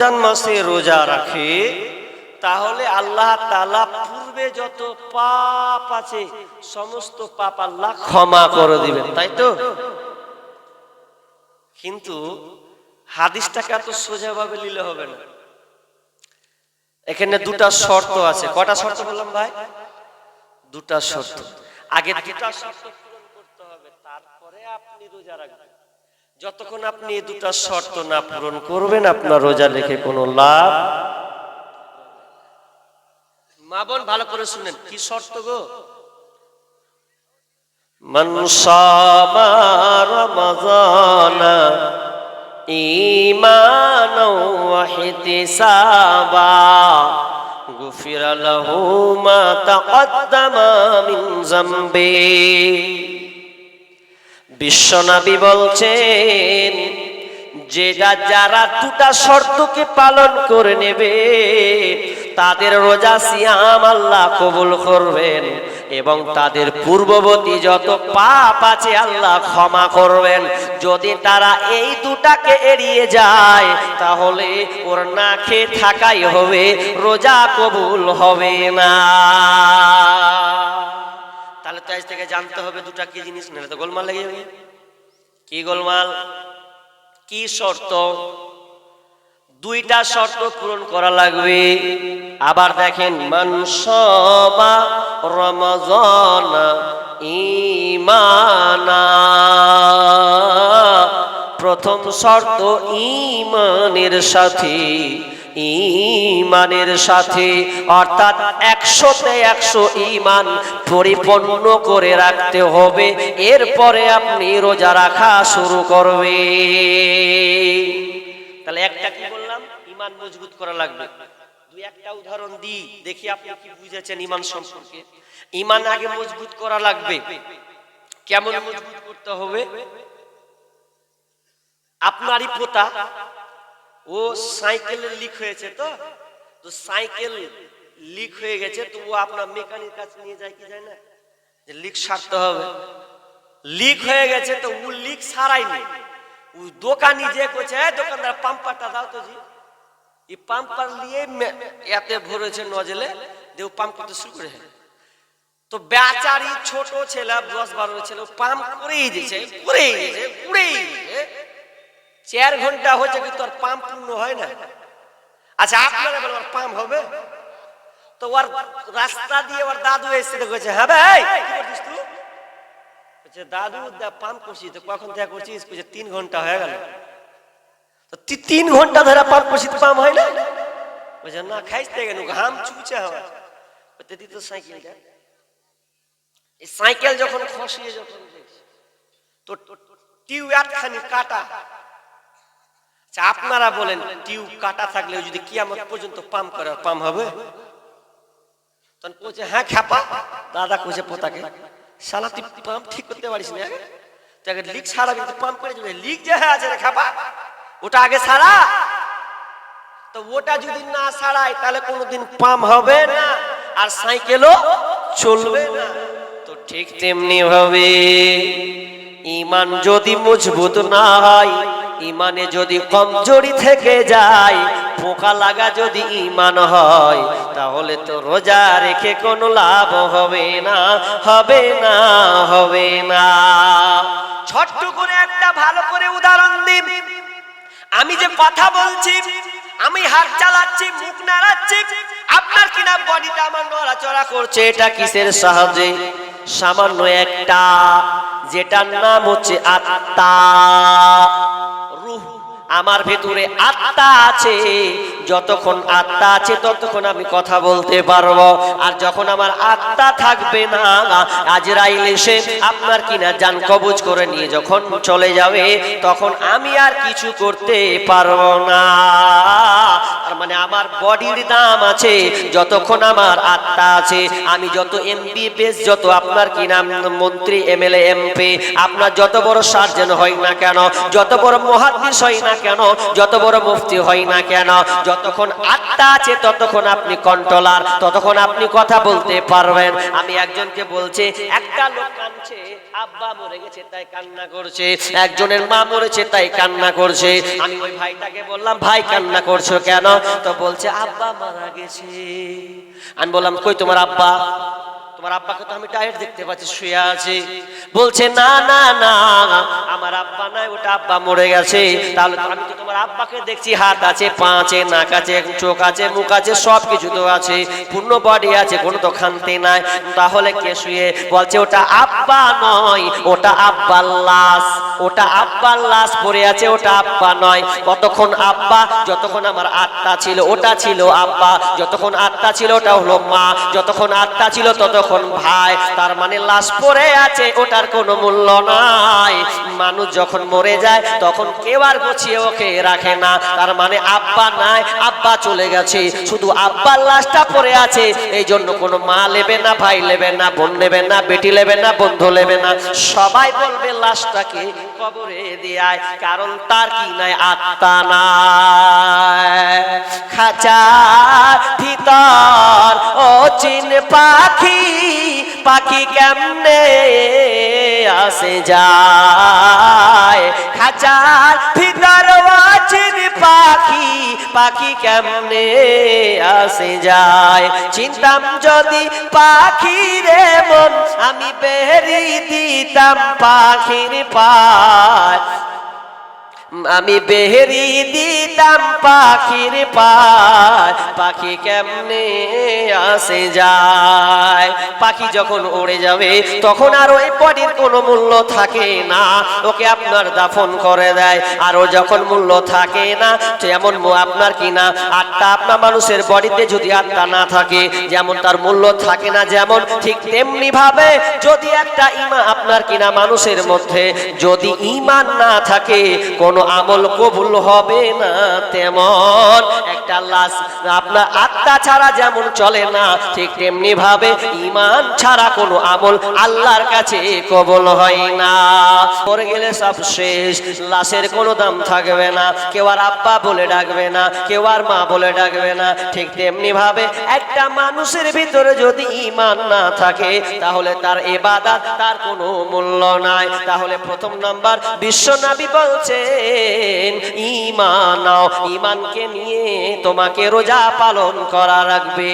রমজান মাসে রোজা রাখে, তাহলে আল্লাহ তালা পূর্বে যত পাপ আছে, সমস্ত পাপ আল্লাহ ক্ষমা করে দিবেন, তাই তো? কিন্তু হাদিসটাকে এত সোজাভাবে নিলে হবে না। এখানে দুটা শর্ত আছে। কটা শর্ত বললাম ভাই? দুটা শর্ত। আগে দুটা শর্ত পূরণ করতে হবে, তারপরে আপনি রোজা রাখবেন। যতক্ষণ আপনি এই দুটা শর্ত না পূরণ করবেন আপনার রোজা লেখে কোনো লাভ মা বোন ভালো করে শুনেন কি শর্ত গো? মনসামা মা বিশ্বনবী বলছেন যেটা যারা দুটা শর্তকে পালন করে নেবে, তাদের রোজা সিয়াম আল্লাহ কবুল করবেন এবং তাদের পূর্ববর্তী যত পাপ আছে আল্লাহ ক্ষমা করবেন। যদি তারা এই দুটাকে এড়িয়ে যায়, তাহলে ওর না খেয়ে থাকাই হবে, রোজা কবুল হবে না। তাহলে তো থেকে জানতে হবে দুটা কি জিনিস না তো গোলমাল লেগে যাবে। কি গোলমাল? কি শর্ত? দুইটা শর্ত পূরণ করা লাগবে। আবার দেখেন মানসবা রমজান ইমানা প্রথম শর্ত ইমানের সাথে। ইমানের সাথে, অর্থাৎ একশোতে একশো ইমান পরিপূর্ণ করে রাখতে হবে, এরপরে আপনি রোজা রাখা শুরু করবে তাহলে একটা কি বললাম? ইমান মজবুত করা লাগবে। দুই একটা উদাহরণ দিই, দেখি আপনি কি বুঝেছেন ইমান সম্পর্কে। ইমান আগে মজবুত করা লাগবে। কেমন মজবুত করতে হবে? আপনারই পোতা ও সাইকেলের লিক হয়েছে তো? তো সাইকেল লিক হয়ে গেছে তো ও আপনার মেকানিক কাছে নিয়ে যায় কি যায় না? যে লিক সারতে হবে। লিক হয়ে গেছে তো ও লিক সারাইনি ও দোকানি যে করছে, "এই দোকানদার, পাম্পারটা দাও তো জি। এই পাম্পার নিয়ে এতে ভরেছে নজলে দেও পাম্প করতে শুরু করে তো বেচারি ছোট ছেলে, দশ বারো ছেলে পাম্প করেই দিয়েছে করেই দিয়েছে করেই দিয়েছে। চার ঘণ্টা হচ্ছে কি তোর পাম্প পূর্ণ হয় না? আচ্ছা আপনারা বলেন পাম্প হবে? তো ওর রাস্তা দিয়ে ওর দাদু এসে দেখেছে হ্যাঁ ভাই কি করছিস তুই? বলছে, দাদু পাম্প করছি। তো কখন থেকে করছিস বলছে, তিন ঘণ্টা হয়ে গেল। তো তি- তিন ঘণ্টা ধরে পাম্প করছি, তো পাম্প হয় না? বলছে, না, খাইতে গেল ঘাম চুচে হবে বলতে দিত সাইকেলটা এই সাইকেল যখন খসিয়ে, যখন তো টিউ একখানি কাটা। আচ্ছা আপনারা বলেন, টিউব কাটা থাকলে যদি কিয়ামত পর্যন্ত পাম্প করে, পাম্প হবে? তখন বলছে হ্যাঁ খ্যাপা। দাদা কইছে, পোতাকে। শালা, তুই পাম্প ঠিক করতে পারিস না তাকে লিক সারা কিন্তু পাম্প করে যাবে। লিক যে হ্যাঁ আছে রে খ্যাপা, ওটা আগে সারা? তো ওটা যদি না সারায় তাহলে কোনোদিন পাম্প হবে না, আর সাইকেলও চলবে না। তো ঠিক তেমনি ভাবে ইমান যদি মজবুত না হয় ইমানে যদি কমজোরি থেকে যায়, পোকা লাগা যদি ইমান হয়, তাহলে তো রোজা রেখে কোনো লাভ হবে না হবে না হবে না। ছোট্ট করে একটা ভালো করে উদাহরণ দিন। আমি যে কথা বলছি, আমি হাত চালাচ্ছি, মুখ নাড়াচ্ছি, আপনার কিনা বডিটা আমার নড়াচড়া করছে, এটা কিসের সাহায্যে? সামান্য একটা, যেটার নাম হচ্ছে আত্মা। আমার ভেতরে আত্মা আছে। যতক্ষণ আত্মা আছে, ততক্ষণ আমি কথা বলতে পারব। আর যখন আমার আত্মা থাকবে না, আজরাইল এসে আপনার কিনা যান কবজ করে নিয়ে যখন চলে যাবে, তখন আমি আর কিছু করতে পারব না। আমার বডির দাম আছে, যতক্ষণ আমার আত্মা আছে, আমি যত এমবিবিএস যত আপনার কি নাম, মন্ত্রী এমএলএ এমপি আপনার যত বড় সার্জন হয় না কেন, যত বড় মহাদিস হয় না কেন, যত বড় মুফতি হয় না কেন, যতক্ষণ আত্মা আছে, ততক্ষণ আপনি কন্ট্রোলার ততক্ষণ আপনি কথা বলতে পারবেন। আমি একজনকে বলছি, একটা লোক কাঁদছে আব্বা মরে গেছে, তাই কান্না করছে। একজনের মা মরেছে, তাই কান্না করছে। আমি ওই ভাইটাকে বললাম, ভাই, কান্না করছ কেন? তো বলছে, আব্বা মারা গেছে। আমি বললাম, কই তোমার আব্বা? তোমার আব্বাকে তো আমি টায়ার দেখতে পাচ্ছি, শুয়ে আছে। বলছে, না না না, আমার আব্বা নাই, ওটা আব্বা মরে গেছে। তাহলে আমি তো তোমার আব্বাকে দেখছি, হাত আছে, পা আছে, নাক আছে, চোখ আছে, মুখ আছে সব কিছু তো আছে। পূর্ণ বডি আছে, কোনো তো খানতে নাই। তাহলে কে শুয়ে? বলছে, ওটা আব্বা নয়, ওটা আব্বার লাশ। ওটা আব্বার লাশ পড়ে আছে, ওটা আব্বা নয়। কতক্ষণ আব্বা? যতক্ষণ আমার আত্মা ছিল, ওটা ছিল আব্বা। যতক্ষণ আত্মা ছিল, ওটা হলো মা। যতক্ষণ আত্মা ছিল, ততক্ষণ ভাই, তার মানে লাশ পড়ে আছে, ওটার কোনো মূল্য নাই। মানুষ যখন মরে যায়, তখন কেউ আর গুছিয়ে ওকে রাখে না। তার মানে আব্বা নাই, আব্বা চলে গেছে। শুধু আব্বার লাশটা পড়ে আছে। এই জন্য কোনো মা নেবে না, ভাই নেবে না, বোন নেবে না, বেটি নেবে না, বন্ধু নেবে না। সবাই বলবে লাশটাকে কবরে দেয় কারণ তার কি নাই, আত্মা নাই। খাঁচার ভিতর, ও চিন পাখি পাখি কেমনে আসে যায়? খাঁচার ভিতর পাখি পাখি কেমনে আসে যায়? চিন্তাম যদি পাখিরে মন, আমি বেরি দিতাম পাখির পায়। আমি বেহেরি দিতাম পাখির পায়। পাখি কেমনে আসে যায়? পাখি যখন উড়ে যাবে, তখন আর ওই বডির কোনো মূল্য থাকে না। ওকে আপনার দাফন করে দেয়, আর ও যখন মূল্য থাকে না, যেমন আপনার কি না আত্মা আপনার মানুষের বডিতে যদি আত্মা না থাকে, যেমন তার মূল্য থাকে না যেমন, ঠিক তেমনি ভাবে যদি একটা ইমা আপনার কিনা মানুষের মধ্যে, যদি ইমান না থাকে, কোনো আমল কবুল হবে না তেমন। একটা লাশ আপনার আত্মা ছাড়া যেমন চলে না, ঠিক তেমনি ভাবে ইমান ছাড়া কোনো আমল আল্লাহর কাছে কবুল হয় না। পরে গেলে সব শেষ, লাশের কোনো দাম থাকবে না। কেউ আর আব্বা বলে ডাকবে না, কেউ আর মা বলে ডাকবে না। ঠিক তেমনি ভাবে একটা মানুষের ভিতরে যদি ইমান না থাকে, তাহলে তার এবাদাত তার কোনো মূল্য নাই। তাহলে প্রথম নাম্বার বিশ্বনবী বলছেন ইমান নাও ইমানকে নিয়ে তোমাকে রোজা পালন করা রাখবে